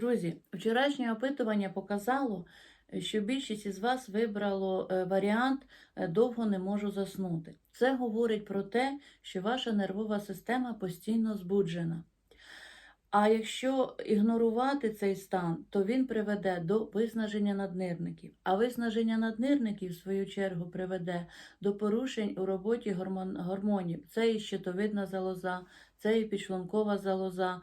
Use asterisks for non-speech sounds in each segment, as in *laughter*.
Друзі, вчорашнє опитування показало, що більшість із вас вибрало е, варіант е, довго не можу заснути. Це говорить про те, що ваша нервова система постійно збуджена. А якщо ігнорувати цей стан, то він приведе до виснаження наднирників. А виснаження наднирників, в свою чергу, приведе до порушень у роботі гормон- гормонів. Це і щитовидна залоза, це і підшлункова залоза,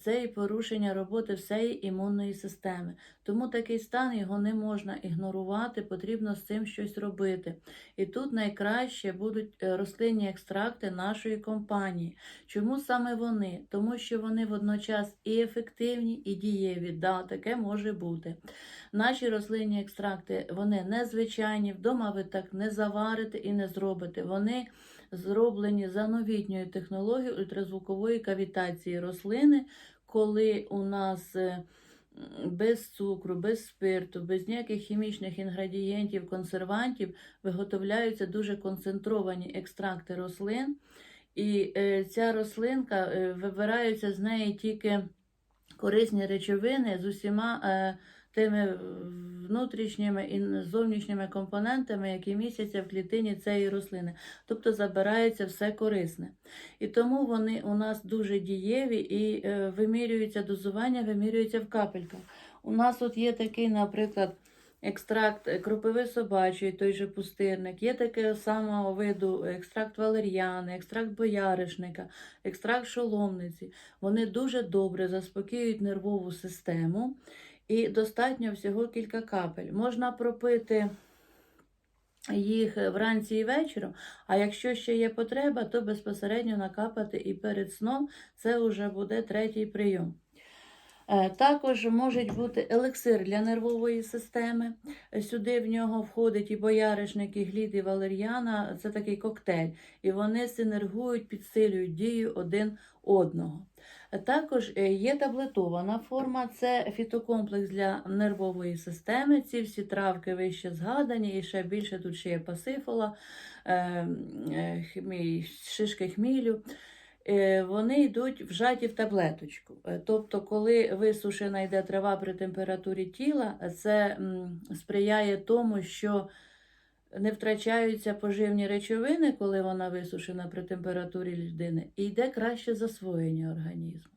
це і порушення роботи всієї імунної системи. Тому такий стан його не можна ігнорувати, потрібно з цим щось робити. І тут найкраще будуть е, рослинні екстракти нашої компанії. Чому саме вони? Тому що вони водночас і ефективні, і дієві. Да, таке може бути. Наші рослинні екстракти вони незвичайні, вдома ви так не заварите і не зробите. Вони зроблені за новітньою технологією ультразвукової кавітації рослини, коли у нас е, без цукру, без спирту, без ніяких хімічних інгредієнтів, консервантів виготовляються дуже концентровані екстракти рослин. І е, ця рослинка е, вибираються з неї тільки корисні речовини з усіма тими внутрішніми і зовнішніми компонентами, які містяться в клітині цієї рослини. Тобто забирається все корисне. І тому вони у нас дуже дієві і е, вимірюється дозування, вимірюється в капельках. У нас от є такий, наприклад, екстракт кропиви собачої, той же пустирник, є такого самого виду екстракт валер'яни, екстракт бояришника, екстракт шоломниці. Вони дуже добре заспокоюють нервову систему і достатньо всього кілька капель. Можна пропити їх вранці і вечором, а якщо ще є потреба, то безпосередньо накапати і перед сном це вже буде третій прийом. Е, Також може бути елексир для нервової системи. Е, Сюди в нього входить і бояришник, і глід, і валер'яна. Це такий коктейль. І вони синергують, підсилюють дію один одного. Е, Також є таблетована форма, це фітокомплекс для нервової системи. Ці всі травки вище згадані, і ще більше тут ще є пасифола, е, е, шишки хмілю вони йдуть вжаті в таблеточку. Е, Тобто, коли висушена йде трава при температурі тіла, це сприяє тому, що не втрачаються поживні речовини, коли вона висушена при температурі людини, і йде краще засвоєння організму.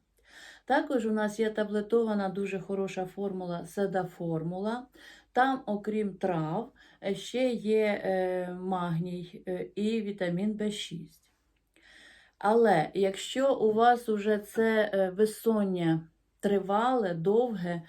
Також у нас є таблетована дуже хороша формула седаформула. Там, окрім трав, е, ще є е, магній е, і вітамін В6. Але якщо у вас уже це безсоння тривале, довге,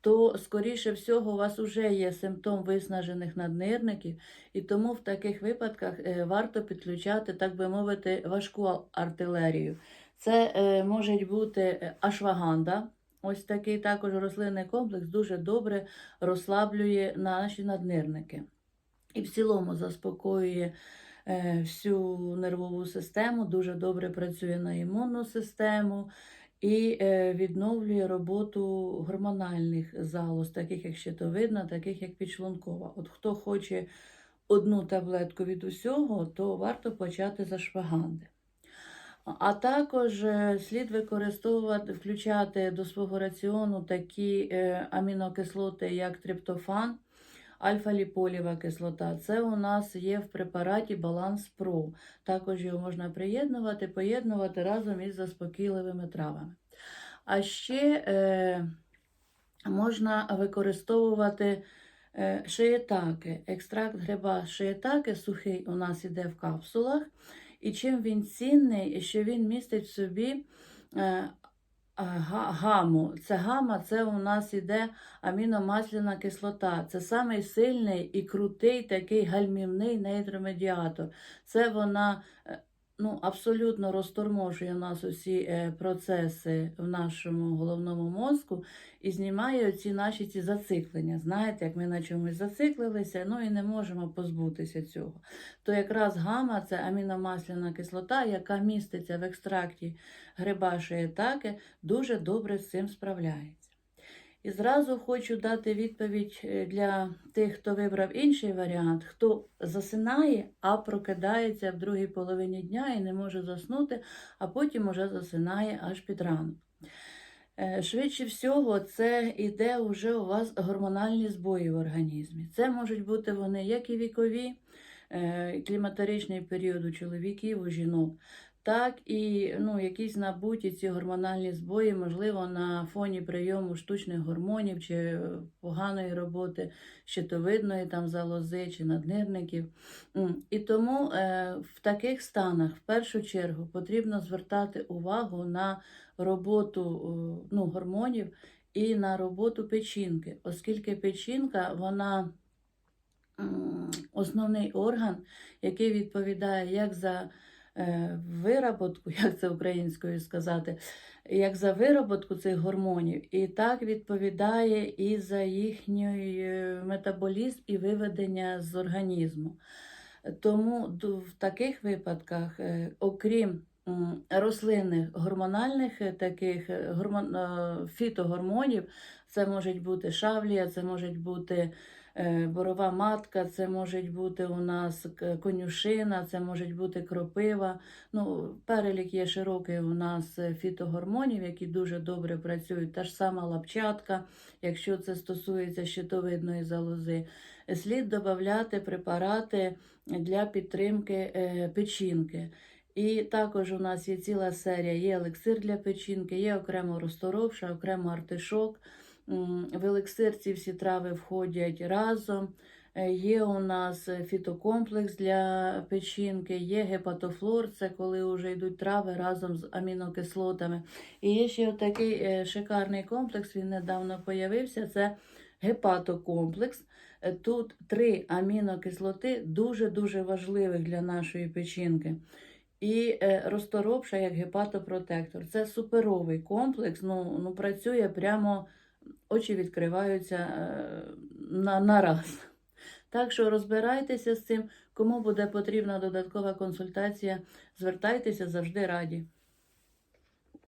то, скоріше всього, у вас вже є симптом виснажених наднирників, і тому в таких випадках е, варто підключати, так би мовити, важку артилерію. Це е, може бути е, ашваганда. Ось такий також рослинний комплекс дуже добре розслаблює наші наднирники. І в цілому заспокоює всю нервову систему, дуже добре працює на імунну систему і е, відновлює роботу гормональних залоз, таких як щитовидна, таких як підшлункова. От хто хоче одну таблетку від усього, то варто почати з ашваганди. А також е, слід використовувати, включати до свого раціону такі е, амінокислоти, як триптофан, альфа-ліполєва кислота. Це у нас є в препараті Баланс Про. Також його можна приєднувати, поєднувати разом із заспокійливими травами. А ще е, можна використовувати е, шиєтаки. Екстракт гриба шиєтаки сухий у нас іде в капсулах. І чим він цінний, що він містить в собі е, гаму. Це гама, це у нас іде аміномасляна кислота. Це самий сильний і крутий такий гальмівний нейромедіатор. Це вона е, ну, абсолютно розторможує у нас усі е, процеси в нашому головному мозку і знімає ці наші ці зациклення. Знаєте, як ми на чомусь зациклилися, ну і не можемо позбутися цього. То якраз гама це аміномасляна кислота, яка міститься в екстракті гриба шиєтаки, дуже добре з цим справляється. І зразу хочу дати відповідь е, для тих, хто вибрав інший варіант, хто засинає, а прокидається в другій половині дня і не може заснути, а потім уже засинає аж під ранок. Е, Швидше всього, це іде вже у вас гормональні збої в організмі. Це можуть бути вони як і вікові, е, кліматоричний період у чоловіків, у жінок, так і ну, якісь набуті ці гормональні збої, можливо, на фоні прийому штучних гормонів чи е, поганої роботи щитовидної там залози чи наднирників. І тому е, в таких станах в першу чергу потрібно звертати увагу на роботу о, ну, гормонів і на роботу печінки, оскільки печінка вона основний орган, який відповідає як за е, вироботку, *laughs* як це українською сказати, як за вироботку цих гормонів, і так відповідає і за їхній е, метаболізм і виведення з організму. Тому в таких випадках, е, окрім рослинних гормональних е, таких е, гормон, е, фітогормонів, це можуть бути шавлія, це можуть бути е, борова матка, це можуть бути у нас конюшина, це можуть бути кропива. Ну, перелік є широкий у нас е, фітогормонів, які дуже добре працюють. Та ж сама лапчатка, якщо це стосується щитовидної залози. Слід додати препарати для підтримки е, печінки. І також у нас є ціла серія, є елексир для печінки, є окремо розторовша, окремо артишок. В елексир ці всі трави входять разом. Е, Є у нас фітокомплекс для печінки, є гепатофлор, це коли вже йдуть трави разом з амінокислотами. І є ще такий е, шикарний комплекс, він недавно появився. Це гепатокомплекс. Е, Тут три амінокислоти дуже-дуже важливих для нашої печінки. І розторопша як гепатопротектор. Це суперовий комплекс, ну, ну працює прямо, очі відкриваються е, на, на раз. *laughs* Так що розбирайтеся з цим. Кому буде потрібна додаткова консультація, звертайтеся завжди раді.